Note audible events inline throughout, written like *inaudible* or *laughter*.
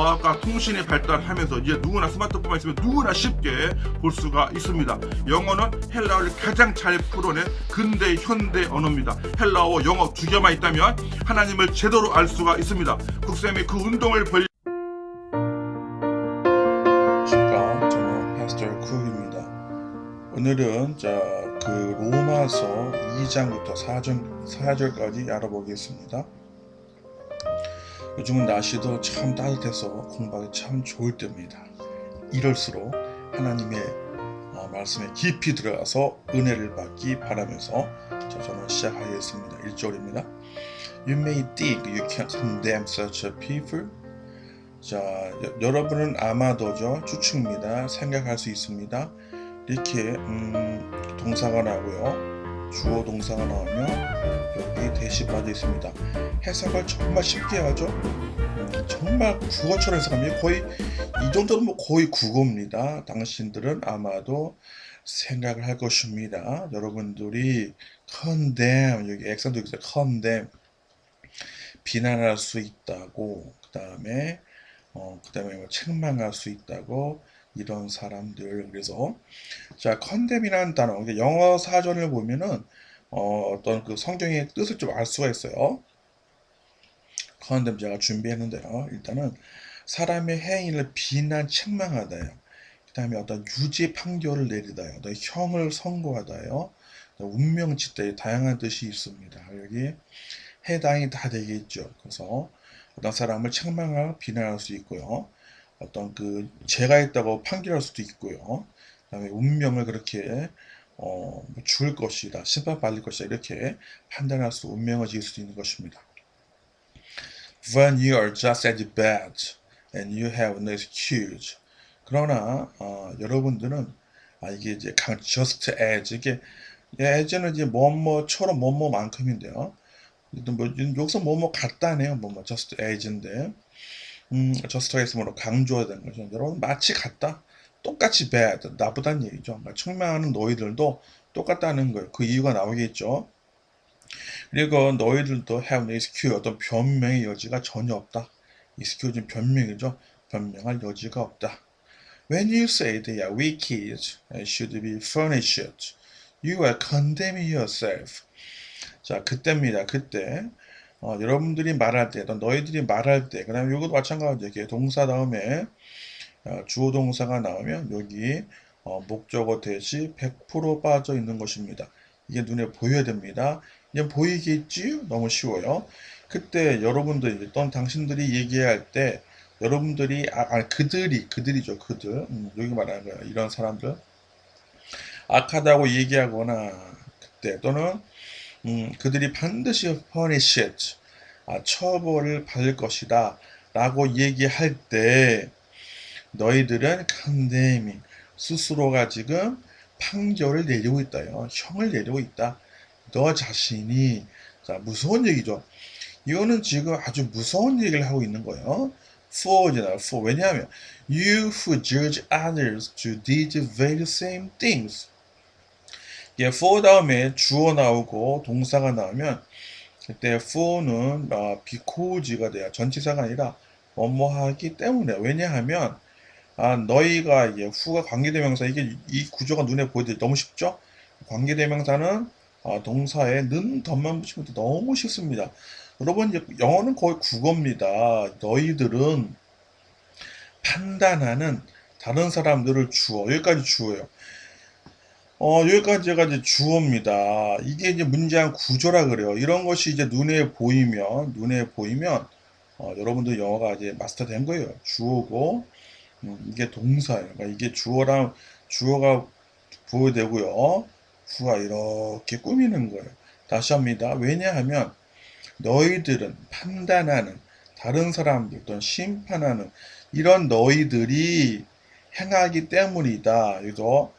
과학과 통신이 발달하면서 이제 누구나 스마트폰만 있으면 누구나 쉽게 볼 수가 있습니다. 영어는 헬라어를 가장 잘 풀어낸 근대 현대 언어입니다. 헬라어, 영어 두 개만 있다면 하나님을 제대로 알 수가 있습니다. 국쌤이 그 운동을 벌 안녕하십니까 저는 파스터 쿡입니다 오늘은 자그 로마서 2장부터 4절, 4절까지 알아보겠습니다 요즘은 날씨도 참 따뜻해서 공부하기 참 좋을 때입니다 이럴수록 하나님의 어, 말씀에 깊이 들어가서 은혜를 받기 바라면서 자, 저는 시작하겠습니다 1절입니다 You may think you can condemn such a people 자, 여, 여러분은 아마도죠 추측입니다. 생각할 수 있습니다. 이렇게 음, 동사가 나오고요. 주어 동사가 나오면 여기 대시 빠져 있습니다. 해석을 정말 쉽게 하죠. 음, 정말 국어처럼 해석하면 거의 이 정도는 뭐 거의 국어입니다. 당신들은 아마도 생각을 할 것입니다. 여러분들이 condemn 여기 액센트 있어요. condemn 비난할 수 있다고 그 다음에 어, 그 다음에 뭐 책망할 수 있다고 이런 사람들. 그래서 자 컨뎀이라는 단어 영어 사전을 보면은 어, 어떤 그 성경의 뜻을 좀 알 수가 있어요. 컨뎀 제가 준비했는데요 일단은 사람의 행위를 비난 책망하다요. 그 다음에 어떤 유죄 판결을 내리다요. 어떤 형을 선고하다요. 운명 짓다 다양한 뜻이 있습니다. 여기 해당이 다 되겠죠. 그래서 어떤 사람을 책망하고 비난할 수 있고요. 어떤 그 죄가 있다고 판결할 수도 있고요. 그다음에 운명을 그렇게 어, 뭐 죽을 것이다, 심판받을 것이다 이렇게 판단할 수, 운명을 지을 수 있는 것입니다. When you are just as bad and you have no excuse. 그러나 어, 여러분들은 아 이게 이제 강 just as 이게 as는 이제 뭐뭐처럼 뭐뭐만큼인데요. 뭐 여기서 뭐뭐 같다네요. 뭐뭐 just as인데 음, 강조해야 되는 거죠. 여러분 마치 같다. 똑같이 bad 나쁘다는 얘기죠. 그러니까 책망하는 너희들도 똑같다는 거예요. 그 이유가 나오겠죠. 그리고 너희들도 have no excuse 어떤 변명의 여지가 전혀 없다. excuse는 변명이죠. 변명할 여지가 없다. When you say they are wicked and should be punished, you are condemning yourself. 자, 그때입니다. 그때. 어, 여러분들이 말할 때, 또 너희들이 말할 때, 그 다음에 이것도 마찬가지죠. 이렇게 동사 다음에 어, 주어 동사가 나오면 여기 어, 목적어 대시 100% 빠져 있는 것입니다. 이게 눈에 보여야 됩니다. 이제 보이겠지? 너무 쉬워요. 그때 여러분들이 또는 당신들이 얘기할 때 여러분들이 아, 아니 그들이 그들이죠 그들 음, 여기 말하는 거예요 이런 사람들 악하다고 얘기하거나 그때 또는 음, 그들이 반드시 punished, 아, 처벌을 받을 것이다 라고 얘기할 때 너희들은 condemning, 스스로가 지금 판결을 내리고 있다요. 형을 내리고 있다. 너 자신이 자 무서운 얘기죠. 이거는 지금 아주 무서운 얘기를 하고 있는 거예요. for잖아, for. 왜냐하면 you who judge others to these very same things. 예, for 다음에 주어 나오고 동사가 나오면 그때 for는 어, because가 돼요. 전치사가 아니라 뭐뭐 하기 때문에. 왜냐하면 아, 너희가 예, who가 관계대명사 이게 이 구조가 눈에 보이는데 너무 쉽죠? 관계대명사는 어, 동사에 는 덧만 붙이면 너무 쉽습니다. 여러분 이제 영어는 거의 국어입니다. 너희들은 판단하는 다른 사람들을 주어 여기까지 주어요. 어, 여기까지가 이제 주어입니다. 이게 이제 문제한 구조라 그래요. 이런 것이 이제 눈에 보이면, 눈에 보이면, 어, 여러분들 영어가 이제 마스터 된 거예요. 주어고, 음, 이게 동사예요. 그러니까 이게 주어랑, 주어가 부여되고요. 후가 이렇게 꾸미는 거예요. 다시 합니다. 왜냐하면, 너희들은 판단하는, 다른 사람들 또는 심판하는, 이런 너희들이 행하기 때문이다. 그래서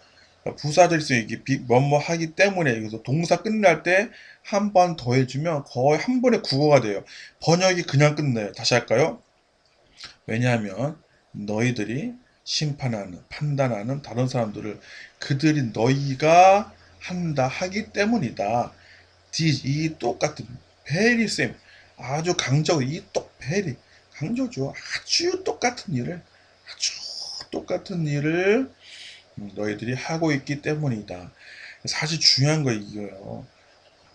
부사절 수 이게 뭐뭐 하기 때문에 여기서 동사 끝날 때 한 번 더 해주면 거의 한 번에 국어가 돼요. 번역이 그냥 끝나요. 다시 할까요? 왜냐하면 너희들이 심판하는, 판단하는 다른 사람들을 그들이 너희가 한다 하기 때문이다. 이 똑같은 very same 아주 강적으로 이똑 very 강조죠. 아주 똑같은 일을 아주 똑같은 일을 음, 너희들이 하고 있기 때문이다. 사실 중요한 거 이거예요.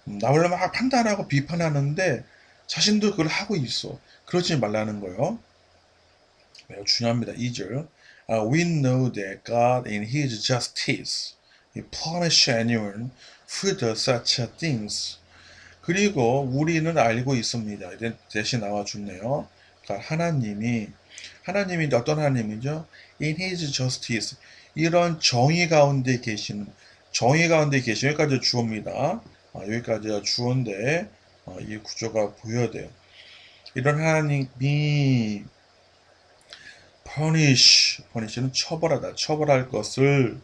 음, 나 원래 막 판단하고 비판하는데 자신도 그걸 하고 있어. 그러지 말라는 거예요. 매우 중요합니다. 2절. Uh, we know that God in His justice He punish anyone who does such things. 그리고 우리는 알고 있습니다. 대신 나와주네요. 그러니까 하나님이 하나님이 어떤 하나님이죠? In His justice 이런 정의 가운데 계시는 정의 가운데 계신 여기까지 주어입니다. 아, 여기까지가 주어인데 어, 이 구조가 보여야 돼요. 이런 하나님이 punish, punish는 처벌하다, 처벌할 것을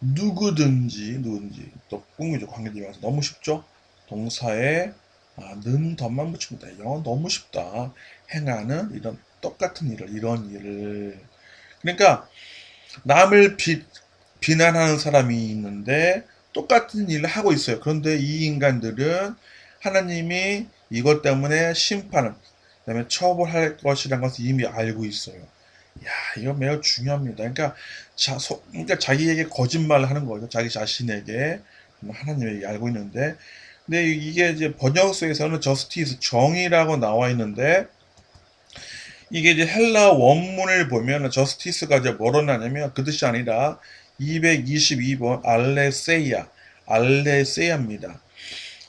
누구든지, 누구든지 또 꿍이죠 관계대명사 너무 쉽죠? 동사에 아, 는 덧만 붙입니다. 영어 너무 쉽다. 행하는 이런 똑같은 일을, 이런 일을. 그러니까 남을 비, 비난하는 사람이 있는데 똑같은 일을 하고 있어요. 그런데 이 인간들은 하나님이 이것 때문에 심판을, 그 다음에 처벌할 것이라는 것을 이미 알고 있어요. 야, 이거 매우 중요합니다. 그러니까, 자, 소- 그러니까 자기에게 거짓말을 하는 거죠. 자기 자신에게 하나님에게 알고 있는데, 근데 이게 이제 번역서에서는 저스티스 정의라고 나와 있는데, 이게 이제 헬라 원문을 보면 저스티스가 이제 뭐로 나냐면 그 뜻이 아니라 222번 알레세이아, 알레세이아입니다.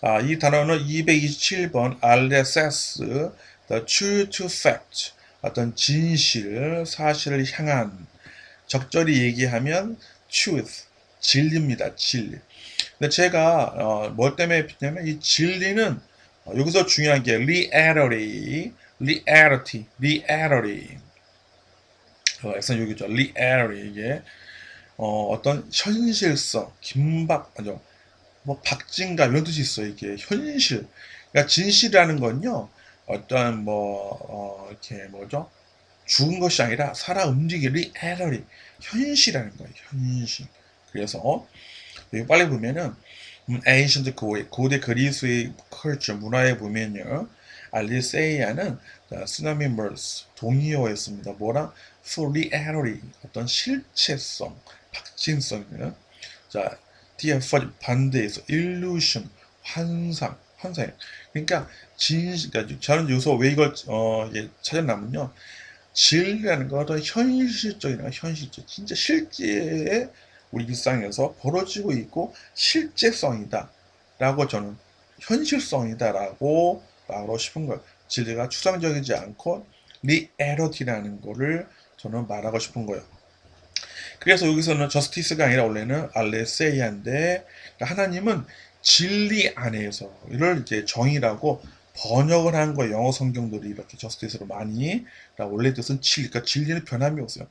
아, 이 단어는 227번 알레세스, the true to fact, 어떤 진실, 사실을 향한 적절히 얘기하면 truth, 진리입니다. 진리. 근데 제가 어, 뭐 때문에 했냐면 이 진리는 어, 여기서 중요한 게 reality, reality, reality. 어, 액션 여기죠. reality 이게 어, 어떤 현실성, 긴박, 아니요, 뭐 박진감 이런 뜻이 있어요. 이게 현실. 그러니까 진실이라는 건요. 어떤 뭐 어, 이렇게 뭐죠? 죽은 것이 아니라 살아 움직이는 reality, 현실이라는 거예요. 현실. 그래서 여기 빨리 보면은 음, ancient 고대, 고대 그리스의 culture 문화에 보면요. 알리세이아는 쓰나미 멀스 동의어였습니다. for reality 어떤 실체성, 박진성이요. 자, 뒤에 반대에서 illusion 환상, 환상. 그러니까 진실, 그러니까 저는 여기서 왜 이걸 어, 예, 찾아나면요. 진리라는 것은 현실적이나 현실적, 진짜 실제의 우리 일상에서 벌어지고 있고 실제성이다. 라고 저는 현실성이다. 라고 말하고 싶은 거예요. 진리가 추상적이지 않고 리에러티라는 거를 저는 말하고 싶은 거예요. 그래서 여기서는 저스티스가 아니라 원래는 알레세이아인데 그러니까 하나님은 진리 안에서 이를 이제 정의라고 번역을 한 거예요. 영어 성경들이 이렇게 저스티스로 많이 그러니까 원래 뜻은 진리, 그러니까 진리는 변함이 없어요.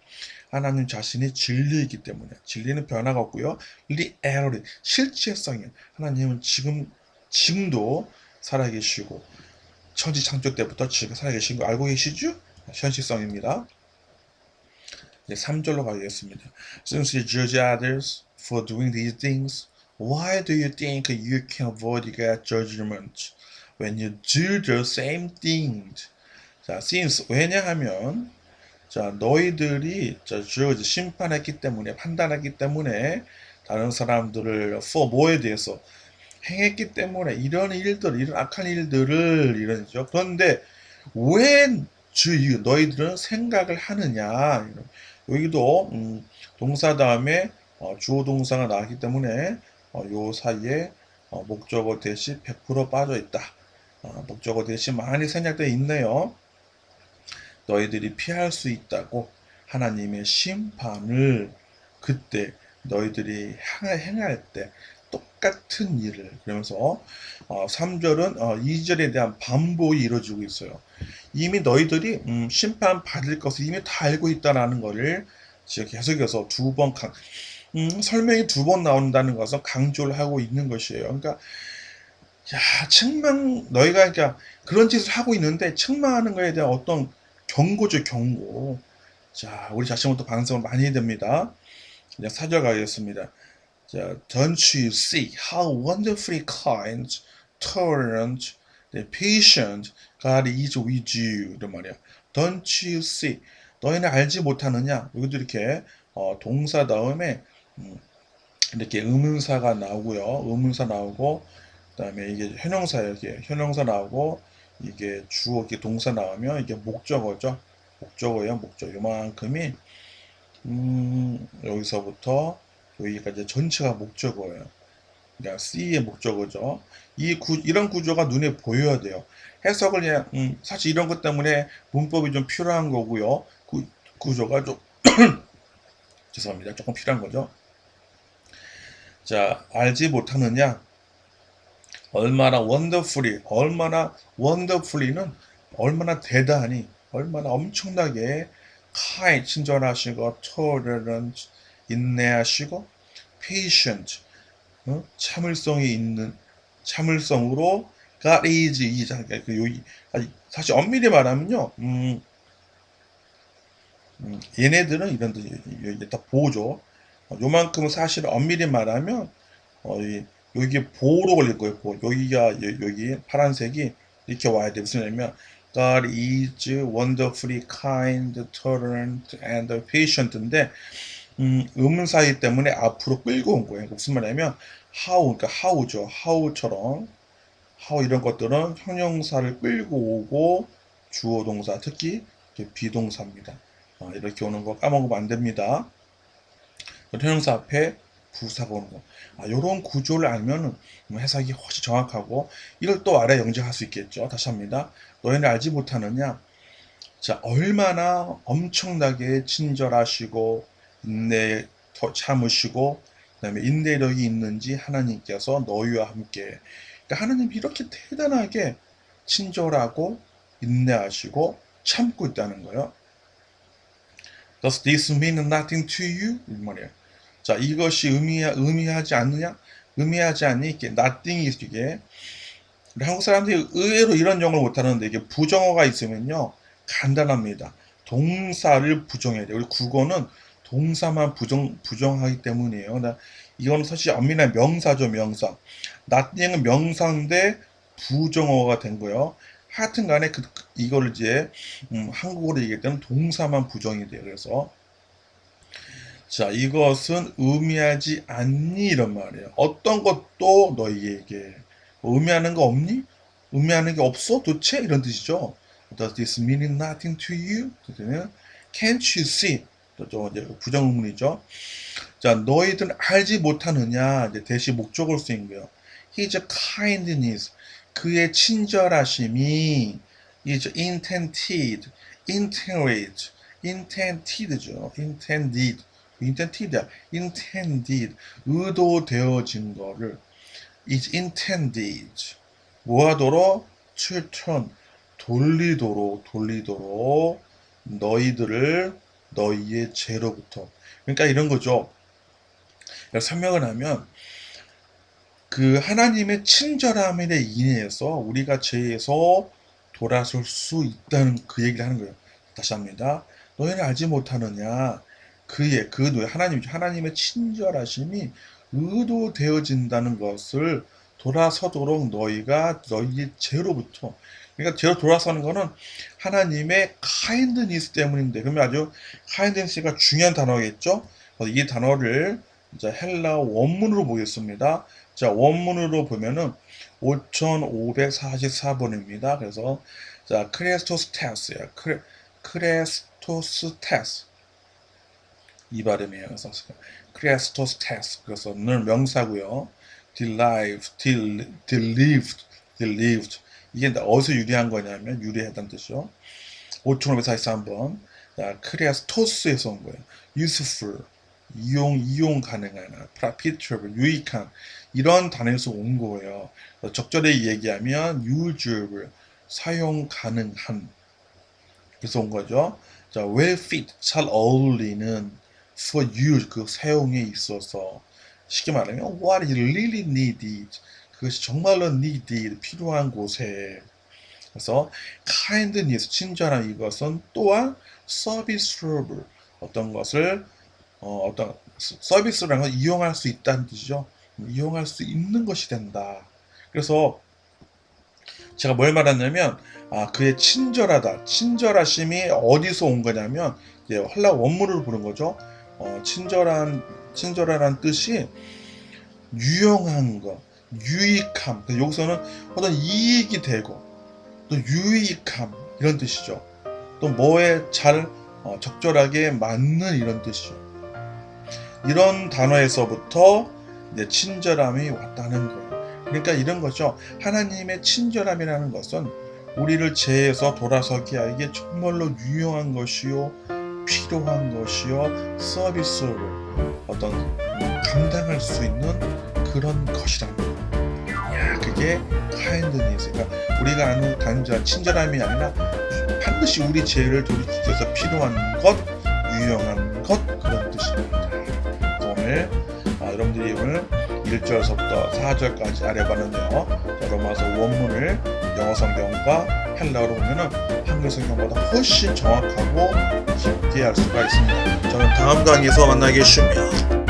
하나님 자신이 진리이기 때문에 진리는 변화가 없고요. 리에러리 실체성이에요. 하나님은 지금 지금도 살아계시고 천지 창조 때부터 지금 살아계신 거 알고 계시죠? 현실성입니다. 이제 3절로 가겠습니다. Since you judge others for doing these things, why do you think you can avoid God's judgment when you do the same things? 자, since 왜냐하면 자, 너희들이 자, judge 심판했기 때문에 판단했기 때문에 다른 사람들을 for 뭐에 대해서 행했기 때문에 이런 일들, 이런 악한 일들을 이러죠. 그런데 왜 주, 너희들은 생각을 하느냐? 여기도 음, 동사 다음에 어, 주어 동사가 나왔기 때문에 어, 요 사이에 어, 목적어 대시 100% 빠져 있다. 어, 목적어 대시 많이 생략되어 있네요. 너희들이 피할 수 있다고 하나님의 심판을 그때 너희들이 향- 행할 때 똑같은 일을 그러면서 어, 3절은 어, 2절에 대한 반복이 이루어지고 있어요. 이미 너희들이 음, 심판 받을 것을 이미 다 알고 있다라는 것을 계속해서 두번 강, 음, 설명이 두 번 나온다는 것을 강조를 하고 있는 것이에요. 그러니까 야 책망 너희가 그러니까 그런 짓을 하고 있는데 책망하는 것에 대한 어떤 경고죠 경고. 자 우리 자신부터 반성을 많이 해야 됩니다. 이제 사절 가겠습니다. 자, don't you see how wonderfully kind, tolerant, patient God is with you? 이런 말이야. Don't you see? 너희는 알지 못하느냐? 여기도 이렇게 어, 동사 다음에 음, 이렇게 의문사가 나오고요. 의문사 나오고 그다음에 이게 현형사예요. 이게 현형사 나오고 이게 주어 이게 동사 나오면 이게 목적어죠. 목적어예요. 목적. 요만큼이 음, 여기서부터 여기까지 전체가 목적어예요. 그러니까 C의 목적어죠. 이 구, 이런 구조가 눈에 보여야 돼요. 해석을 그냥 음, 사실 이런 것 때문에 문법이 좀 필요한 거고요. 구, 구조가 좀 *coughs* 죄송합니다. 조금 필요한 거죠. 자, 알지 못하느냐? 얼마나 wonderfully, 얼마나 wonderfully는 얼마나 대단히, 얼마나 엄청나게 kind, 친절하시고, tolerant, 인내하시고, patient, 어? 참을성이 있는, 참을성으로 God is, 이 자- 그 사실 엄밀히 말하면요, 음, 음, 얘네들은 이런 뜻, 여기 다 보죠. 어, 요만큼은 사실 엄밀히 말하면 어, 이, 여기 보호로 걸릴 거예요. 보. 여기가 여- 여기 파란색이 이렇게 와야 돼. 무슨 말이냐면 God is wonderfully kind, tolerant, and patient인데 음, 의문사이기 때문에 앞으로 끌고 온 거예요. 무슨 말이냐면 how, 그러니까 how죠. how처럼 how 이런 것들은 형용사를 끌고 오고 주어 동사, 특히 비동사입니다. 어, 이렇게 오는 거 까먹으면 안 됩니다. 형용사 앞에 부사 보는 거. 아, 요런 구조를 알면은 뭐 해석이 훨씬 정확하고 이걸 또 아래 영작할 수 있겠죠. 다시 합니다. 너희는 알지 못하느냐? 자, 얼마나 엄청나게 친절하시고 인내 더 참으시고 그다음에 인내력이 있는지 하나님께서 너희와 함께 그러니까 하나님이 이렇게 대단하게 친절하고 인내하시고 참고 있다는 거예요. Does this mean nothing to you? 이 말이에요. 자, 이것이 의미, 의미하지 않느냐? 의미하지 않니? 이게 nothing이 이게 한국 사람들이 의외로 이런 영어를 못하는데 이게 부정어가 있으면요 간단합니다. 동사를 부정해야 돼요. 우리 국어는 동사만 부정 부정하기 때문이에요. 그러니까 이건 사실 엄밀한 명사죠 명사. nothing은 명사인데 부정어가 된 거예요. 하여튼 간에 그, 그- 이거를 이제 음, 한국어로 얘기할 때는 동사만 부정이 돼요. 그래서 자, 이것은 의미하지 않니? 이런 말이에요. 어떤 것도 너희에게 뭐 의미하는 거 없니? 의미하는 게 없어? 도대체? 이런 뜻이죠. Does this mean nothing to you? 그러면 Can't you see? 또 이제 부정문이죠. 자, 너희들 알지 못하느냐? 이제 대시 목적을 쓰인 거예요. His kindness, 그의 친절하심이 is intended, intended, intended죠. intended, intended, intended, 의도되어진 거를 is intended, 뭐하도록 출턴 돌리도록 돌리도록 너희들을 너희의 죄로부터 그러니까 이런 거죠. 그러니까 설명을 하면 그 하나님의 친절함에 인해서 우리가 죄에서 돌아설 수 있다는 그 얘기를 하는 거예요. 다시 합니다. 너희는 알지 못하느냐 그의 그 노예 하나님 하나님의 친절하심이 의도되어진다는 것을 돌아서도록 너희가 너희의 죄로부터 그러니까 죄로 돌아서는 거는 하나님의 kindness 때문인데 그러면 아주 kindness가 중요한 단어겠죠. 이 단어를 이제 헬라 원문으로 보겠습니다. 자 원문으로 보면은 5544번입니다. 그래서 자 크레스토스테스야 크레, 크레스토스테스 이 발음이에요. 그래서 크레스토스테스 그래서 늘 명사고요. delive, del, delieved, delieved 이게 어디서 유리한 거냐면 유리하다는 뜻이죠. 5543번 자, 크레스토스에서 온 거예요. useful 이용 이용 가능한 profitable 유익한 이런 단어에서 온 거예요. 적절히 얘기하면 usable 사용 가능한 그래서 온 거죠. 자, well fit 잘 어울리는 for use 그 사용에 있어서 쉽게 말하면 what is really needed 그것이 정말로 needed 필요한 곳에 그래서 kindness 친절한 이것은 또한 serviceable 어떤 것을 어, 어떤 서비스라는 건 이용할 수 있다는 뜻이죠. 이용할 수 있는 것이 된다. 그래서 제가 뭘 말하냐면 아 그의 친절하다 친절하심이 어디서 온 거냐면 이제 헬라 원문을 부른 거죠 어, 친절한 친절하라는 뜻이 유용한 거 유익함. 여기서는 어떤 이익이 되고 또 유익함 이런 뜻이죠. 또 뭐에 잘 어, 적절하게 맞는 이런 뜻이죠. 이런 단어에서부터 친절함이 왔다는 거예요 그러니까 이런 거죠. 하나님의 친절함이라는 것은 우리를 죄에서 돌아서게 하기에 정말로 유용한 것이요 필요한 것이요 서비스로 어떤 음, 감당할 수 있는 그런 것이라는 거예요. 야 그게 카인드 니스 그러니까 우리가 아는 단순한 친절함이 아니라 반드시 우리 죄를 위해서 필요한 것 유용한 것 그런 뜻입니다. 오늘 아, 여러분들이 오늘 1절서부터 4절까지 알아봤는데요. 자, 로마서 원문을 영어 성경과 헬라어로 보면은 한글 성경보다 훨씬 정확하고 깊게 알 수가 있습니다. 저는 다음 강의에서 만나겠습니다.